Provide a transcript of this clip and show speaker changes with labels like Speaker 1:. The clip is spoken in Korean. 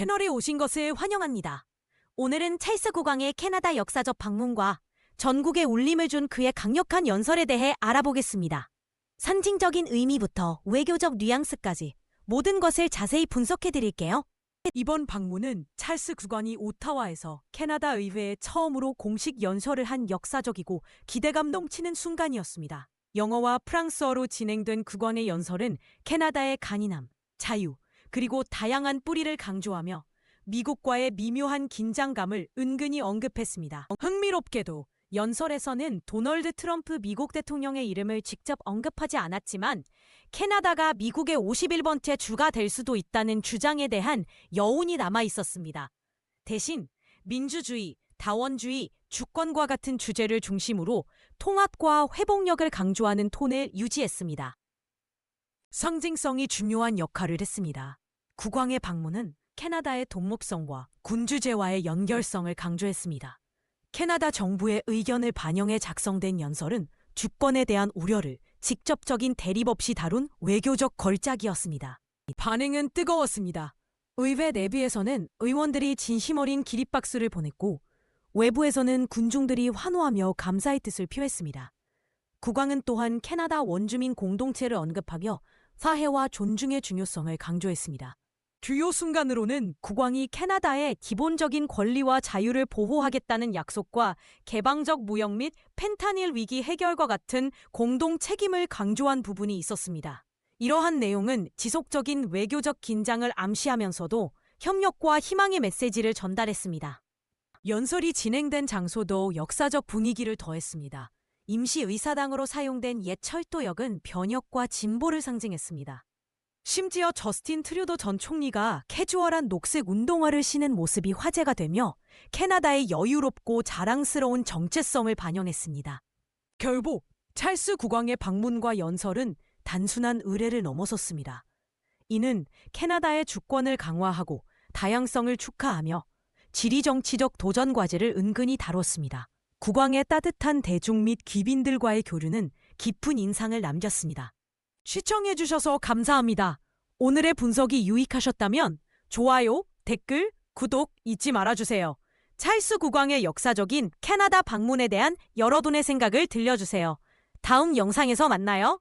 Speaker 1: 채널에 오신 것을 환영합니다. 오늘은 찰스 국왕의 캐나다 역사적 방문과 전국에 울림을 준 그의 강력한 연설에 대해 알아보겠습니다. 상징적인 의미부터 외교적 뉘앙스까지 모든 것을 자세히 분석해 드릴게요. 이번 방문은 찰스 국왕이 오타와에서 캐나다 의회에 처음으로 공식 연설을 한 역사적이고 기대감 넘치는 순간이었습니다. 영어와 프랑스어로 진행된 국왕의 연설은 캐나다의 간이남, 자유, 그리고 다양한 뿌리를 강조하며 미국과의 미묘한 긴장감을 은근히 언급했습니다. 흥미롭게도 연설에서는 도널드 트럼프 미국 대통령의 이름을 직접 언급하지 않았지만 캐나다가 미국의 51번째 주가 될 수도 있다는 주장에 대한 여운이 남아 있었습니다. 대신 민주주의, 다원주의, 주권과 같은 주제를 중심으로 통합과 회복력을 강조하는 톤을 유지했습니다. 상징성이 중요한 역할을 했습니다. 국왕의 방문은 캐나다의 독립성과 군주제와의 연결성을 강조했습니다. 캐나다 정부의 의견을 반영해 작성된 연설은 주권에 대한 우려를 직접적인 대립 없이 다룬 외교적 걸작이었습니다. 반응은 뜨거웠습니다. 의회 내부에서는 의원들이 진심 어린 기립박수를 보냈고 외부에서는 군중들이 환호하며 감사의 뜻을 표했습니다. 국왕은 또한 캐나다 원주민 공동체를 언급하며 화해와 존중의 중요성을 강조했습니다. 주요 순간으로는 국왕이 캐나다의 기본적인 권리와 자유를 보호하겠다는 약속과 개방적 무역 및 펜타닐 위기 해결과 같은 공동 책임을 강조한 부분이 있었습니다. 이러한 내용은 지속적인 외교적 긴장을 암시하면서도 협력과 희망의 메시지를 전달했습니다. 연설이 진행된 장소도 역사적 분위기를 더했습니다. 임시 의사당으로 사용된 옛 철도역은 변혁과 진보를 상징했습니다. 심지어 저스틴 트류도 전 총리가 캐주얼한 녹색 운동화를 신은 모습이 화제가 되며 캐나다의 여유롭고 자랑스러운 정체성을 반영했습니다. 결국 찰스 국왕의 방문과 연설은 단순한 의례를 넘어섰습니다. 이는 캐나다의 주권을 강화하고 다양성을 축하하며 지리정치적 도전 과제를 은근히 다뤘습니다. 국왕의 따뜻한 대중 및 귀빈들과의 교류는 깊은 인상을 남겼습니다. 시청해주셔서 감사합니다. 오늘의 분석이 유익하셨다면 좋아요, 댓글, 구독 잊지 말아주세요. 찰스 국왕의 역사적인 캐나다 방문에 대한 여러분의 생각을 들려주세요. 다음 영상에서 만나요.